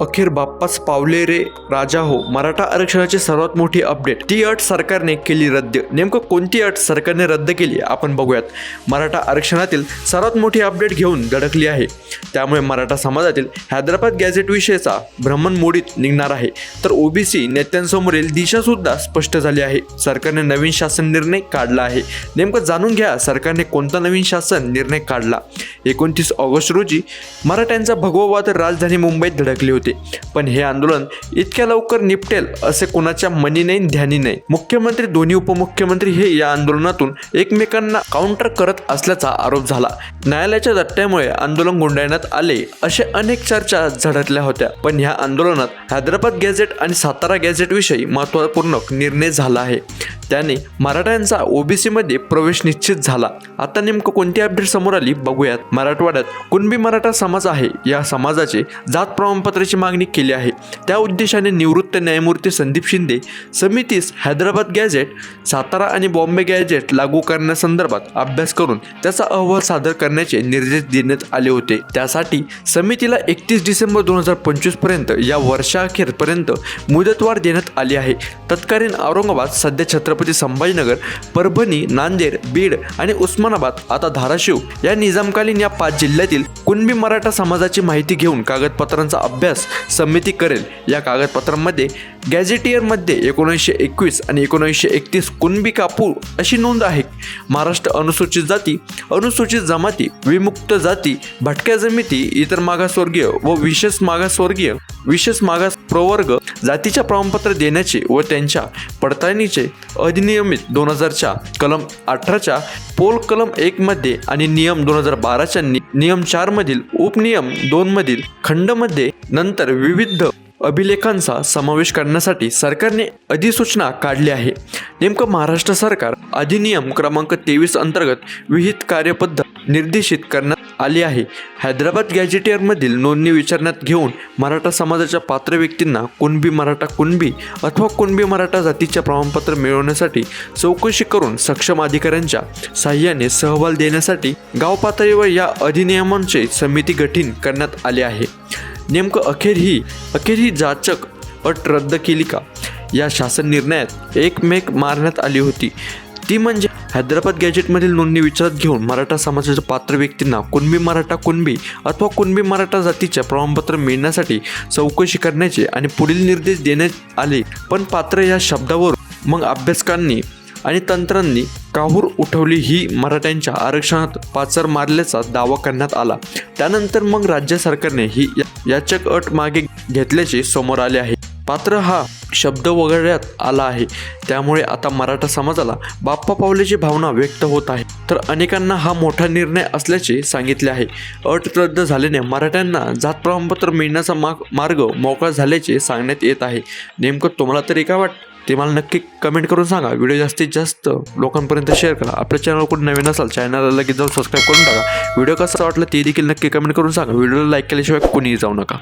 अखेर बाप्पाच पावले रे राजा हो. मराठा आरक्षणाची सर्वात मोठी अपडेट ती अट सरकारने केली रद्द. नेमकं कोणती अट सरकारने रद्द केली आपण बघूयात. मराठा आरक्षणातील सर्वात मोठी अपडेट घेऊन धडकली आहे. त्यामुळे मराठा समाजातील हैदराबाद गॅझेट विषयीचा भ्रमण मोडीत निघणार आहे. तर ओबीसी नेत्यांसमोरील दिशा सुद्धा स्पष्ट झाली आहे. सरकारने नवीन शासन निर्णय काढला आहे. नेमकं जाणून घ्या सरकारने कोणता नवीन शासन निर्णय काढला? एकोणतीस ऑगस्ट रोजी मराठ्यांचा भगवावाद राजधानी मुंबईत धडकली होती. पण हे आंदोलन इतक्या लवकर निपटेल असे कोणाच्या मनी नाही ध्यानी नाही. मुख्यमंत्री दोन्ही उपमुख्यमंत्री हे या आंदोलनातून एकमेकांना काउंटर करत असल्याचा आरोप झाला. न्यायालयाच्या दट्ट्यामुळे आंदोलन गुंडाळण्यात आले असे अनेक चर्चा झडकल्या होत्या. पण ह्या आंदोलनात हैदराबाद गॅझेट आणि सातारा गॅझेट विषयी महत्त्वपूर्ण निर्णय झाला आहे. त्याने मराठ्यांचा ओबीसी मध्ये प्रवेश निश्चित झाला. आता नेमकं कोणती अपडेट समोर आली बघूयात. मराठवाड्यात कुणबी मराठा समाज आहे? या समाजाचे जात प्रमाणपत्राची मागणी केली आहे. त्या उद्देशाने निवृत्त न्यायमूर्ती संदीप शिंदे समितीस हैदराबाद गॅझेट सातारा आणि बॉम्बे गॅझेट लागू करण्यासंदर्भात अभ्यास करून त्याचा अहवाल सादर करण्याचे निर्देश देण्यात आले होते. त्यासाठी समितीला एकतीस डिसेंबर दोन हजार पंचवीसपर्यंत या वर्षाअखेरपर्यंत मुदतवाढ देण्यात आली आहे. तत्कालीन औरंगाबाद सध्या छत्रपती संभाजीनगर परभणी नांदेड बीड आणि उस्मानाबाद आता धाराशिव या निजामकालीन या पाच जिल्ह्यातील कुणबी मराठा समाजाची माहिती घेऊन कागदपत्रांचा अभ्यास समिती करेल. या कागदपत्रांमध्ये गॅझेटियरमध्ये एकोणीसशे एकवीस आणि एकोणीसशे एकतीस कुणबी कापूर अशी नोंद आहे महाराष्ट्र अनुसूचित जाती अनुसूचित जमाती विमुक्त जाती भटक्या जमिती इतर मागासवर्गीय व विशेष मागासवर्गीय विशेष मागास प्रवर्ग जातीच्या प्रमाणपत्र देण्याचे व त्यांच्या पडताळणीचे अधिनियमित दोन हजारच्या कलम अठराच्या पोल कलम एकमध्ये आणि नियम दोन हजार बाराच्या नि नियम चारमधील उपनियम दोनमधील खंडमध्ये नंतर विविध अभिलेखांचा समावेश करण्यासाठी सरकारने अधिसूचना काढली आहे. नेमकं महाराष्ट्र सरकार अधिनियम क्रमांक तेवीस अंतर्गत विहित कार्यपद्धत निर्देशित करण्यात आली आहे. हैदराबाद गॅजेटियरमधील नोंदणी विचारण्यात घेऊन मराठा समाजाच्या पात्र व्यक्तींना कुणबी मराठा कुणबी अथवा कुणबी मराठा जातीच्या प्रमाणपत्र मिळवण्यासाठी चौकशी करून सक्षम अधिकाऱ्यांच्या साह्याने सहभाल देण्यासाठी गाव पातळीवर या अधिनियमांचे समिती गठीण करण्यात आले आहे. नेमकं अखेर ही अखेर ही जाचक अट रद्द केली का? या शासन निर्णयात एकमेक मारण्यात आली होती. ती म्हणजे हैदराबाद गॅजेटमधील नोंदणी विचारात घेऊन मराठा समाजाच्या पात्र व्यक्तींना कुणबी मराठा कुणबी अथवा कुणबी मराठा जातीचे प्रमाणपत्र मिळण्यासाठी चौकशी करण्याचे आणि पुढील निर्देश देण्यात आले. पण पात्र या शब्दावरून मग अभ्यासकांनी आणि तंत्रांनी काहूर उठवली ही मराठ्यांच्या आरक्षणात पाचर मारल्याचा दावा करण्यात आला. त्यानंतर मग राज्य सरकारने ही या- याचक अट मागे घेतल्याचे समोर आले आहे. पात्र हा शब्द वगळण्यात आला आहे. त्यामुळे आता मराठा समाजाला बाप्पा पावल्याची भावना व्यक्त होत आहे. तर अनेकांना हा मोठा निर्णय असल्याचे सांगितले आहे. अट रद्द झाल्याने मराठ्यांना जात प्रमाणपत्र मिळण्याचा माग मार्ग मोकळा झाल्याचे सांगण्यात येत आहे. नेमकं तुम्हाला तरी काय वाटतं ते मला नक्की कमेंट करून सांगा. व्हिडिओ जास्तीत जास्त लोकांपर्यंत शेअर करा. आपल्या चॅनल कोण नवीन असाल चॅनलला लगेच जाऊन सबस्क्राईब करून टाका. व्हिडिओ कसा वाटला ते देखील नक्की कमेंट करून सांगा. व्हिडिओला लाईक केल्याशिवाय कोणीही जाऊ नका.